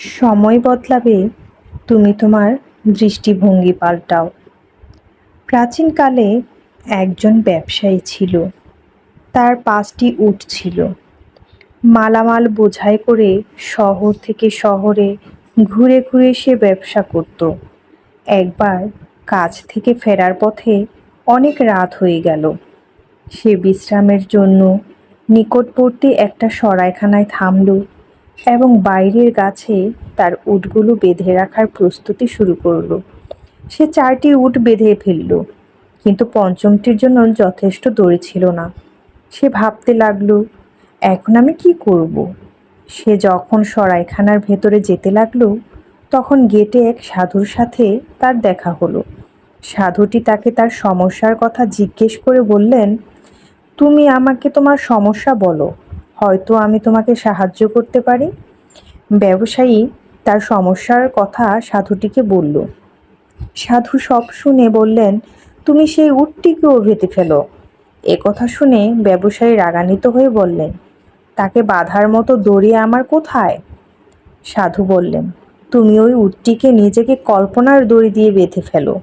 সময় বদলাবে, তুমি তোমার দৃষ্টিভঙ্গি পাল্টাও। প্রাচীনকালে একজন ব্যবসায়ী ছিল, তার পাঁচটি উট ছিল। মালামাল বোঝাই করে শহর থেকে শহরে ঘুরে ঘুরে সে ব্যবসা করত। একবার কাজ থেকে ফেরার পথে অনেক রাত হয়ে গেল। সে বিশ্রামের জন্য নিকটবর্তী একটা সরাইখানায় থামল। এবং বাইরের গাছে তার উটগুলো বেঁধে রাখার প্রস্তুতি শুরু করল। সে চারটি উট বেঁধে ফেলল, কিন্তু পঞ্চমটির জন্য যথেষ্ট দড়ি ছিল না। সে ভাবতে লাগল, এখন আমি কি করব। সে যখন সরাইখানার ভেতরে যেতে লাগল, তখন গেটে এক সাধুর সাথে তার দেখা হলো। সাধুটি তাকে তার সমস্যার কথা জিজ্ঞেস করে বললেন, তুমি আমাকে তোমার সমস্যা বলো। হয়তো আমি তোমাকে সাহায্য করতে পারি? ব্যবসায়ী তার সমস্যার কথা সাধুটিকে বলল। সাধু সব শুনে বললেন, তুমি সেই উটটিকেও ভেতে ফেলো। এ কথা শুনে ব্যবসায়ী রাগান্বিত হয়ে বললেন, তাকে বাধার মতো দড়ি আমার কোথায়? সাধু বললেন, তুমি ওই উটটিকে নিজেকে কল্পনার দড়ি দিয়ে বেঁধে ফেলো।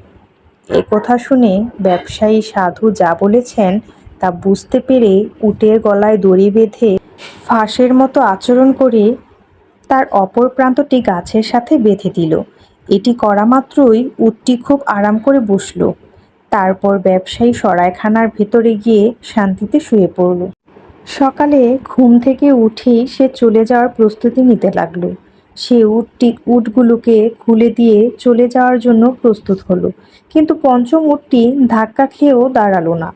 এ কথা শুনে ব্যবসায়ী সাধু যা বলেছেন তা বুঝতে পেরে উটের গলায় দড়ি বেঁধে ফাঁসের মতো আচরণ করে তার অপর প্রান্তটি গাছের সাথে বেঁধে দিল। এটি করা মাত্রই উটটি খুব আরাম করে বসল। তারপর ব্যবসায়ী সরাইখানার ভেতরে গিয়ে শান্তিতে শুয়ে পড়ল। সকালে ঘুম থেকে উঠেই সে চলে যাওয়ার প্রস্তুতি নিতে লাগল। সে উটটি উটগুলোকে খুলে দিয়ে চলে যাওয়ার জন্য প্রস্তুত হলো। কিন্তু পঞ্চম উটটি ধাক্কা খেয়েও দাঁড়াল না।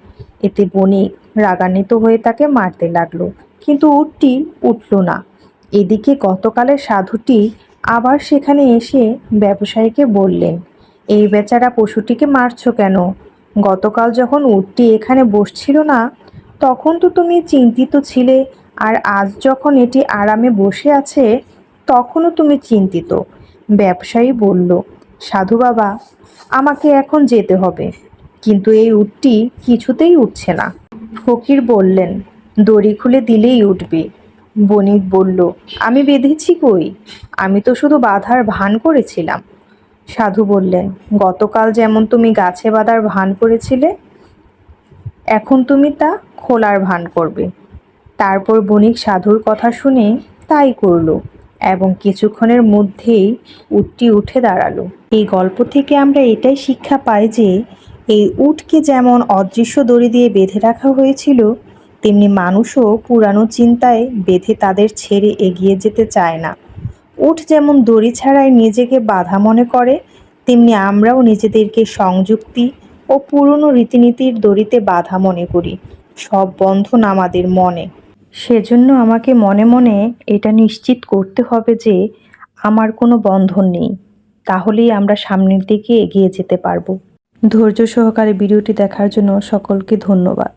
এতে বণিক রাগান্বিত হয়ে তাকে মারতে লাগল। কিন্তু উটটি উঠল না। এদিকে গতকালের সাধুটি আবার সেখানে এসে ব্যবসায়ীকে বললেন, এই বেচারা পশুটিকে মারছো কেন? গতকাল যখন উটটি এখানে বসছিল না, তখন তো তুমি চিন্তিত ছিলে, আর আজ যখন এটি আরামে বসে আছে, তখনও তুমি চিন্তিত। ব্যবসায়ী বলল, সাধু বাবা, আমাকে এখন যেতে হবে। কিন্তু এই উটটি কিছুতেই উঠছে না। ফকির বললেন, দড়ি খুলে দিলেই উঠবে। বণিক বলল, আমি বেঁধেছি কই? আমি তো শুধু বাধার ভান করেছিলাম। সাধু বললেন, গতকাল যেমন তুমি গাছে বাঁধার ভান করেছিলে, এখন তুমি তা খোলার ভান করবে। তারপর বণিক সাধুর কথা শুনে তাই করল এবং কিছুক্ষণের মধ্যেই উটটি উঠে দাঁড়াল। এই গল্প থেকে আমরা এটাই শিক্ষা পাই যে এই উটকে যেমন অদৃশ্য দড়ি দিয়ে বেঁধে রাখা হয়েছিল, তেমনি মানুষও পুরানো চিন্তায় বেঁধে তাদের ছেড়ে এগিয়ে যেতে চায় না। উঠ যেমন দড়ি ছাড়াই নিজেকে বাধা মনে করে, তেমনি আমরাও নিজেদেরকে সংযুক্তি ও পুরনো রীতিনীতির দড়িতে বাধা মনে করি। সব বন্ধন আমাদের মনে। সেজন্য আমাকে মনে মনে এটা নিশ্চিত করতে হবে যে, আমার কোনো বন্ধন নেই। তাহলেই আমরা সামনের দিকে এগিয়ে যেতে পারব। ধৈর্য সহকারে ভিডিওটি দেখার জন্য সকলকে ধন্যবাদ।